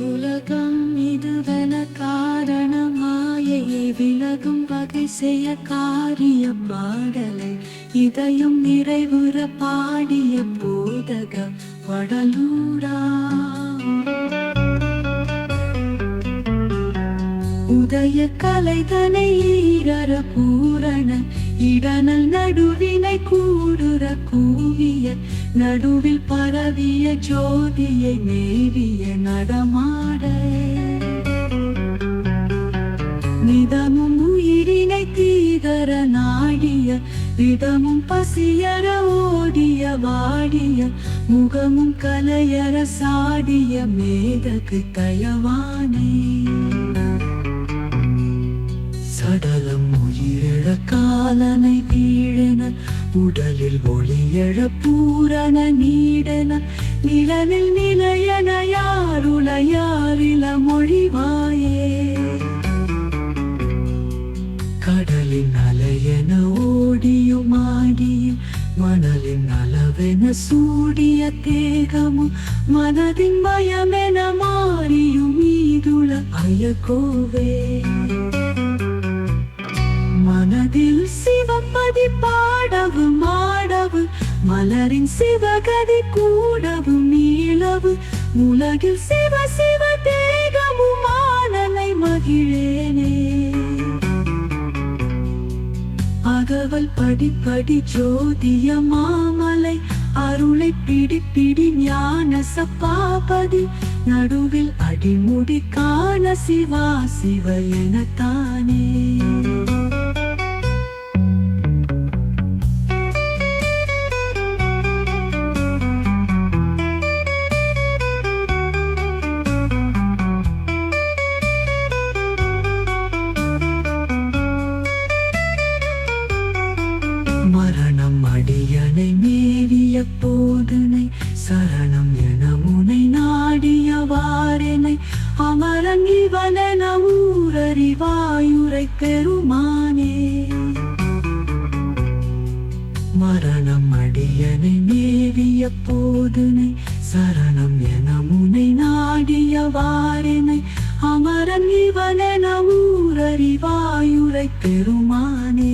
உலகம் இதுவென காரணமாயை விலகும் வகை செய்ய காரிய பாடலை இதயம் நிறைவுற பாடிய போதக வடலூரா. உதய கலைதனை ஈரர பூரண இடனல் நடுவினை கூடுற கூவிய நடுவில் பரவிய ஜோதியை மேவிய விதமும் பசியர ஓடிய வாடிய முகமும் கலையர சாடிய மேதகு தயவானே. சடலம் உயிரிழ காலனை வீழென உடலில் ஒளியழ பூரண நீடென நிழலில் நிலையன யாருள யாரில மொழிவாயே மணலின் அளவென சூடிய தேகமும் மனதின் பயமென மாறியும் ஈதுள அயக்கோவே. மனதில் சிவப்பதி பாடவு மாடவு மலரின் சிவகதி கூடவு நீளவு உலகில் சிவ சிவ தேகமும் ஆனலை மகிழேனே. படிப்படி ஜோதிய மாமலை அருளை பிடி பிடி ஞான சப்பாபதி நடுவில் அடிமுடி காண சிவா சிவ என தானே. மரணம் அடியனை மீறிய போதனை சரணம் என முனை நாடிய வாரெனை அமரன் இவனென ஊரறிவாயுரை பெருமானே மரணம் அடியனை மேவிய போதனை சரணம் என முனை நாடிய வாரெனை அமரன் இவனென ஊரறிவாயுரை பெருமானே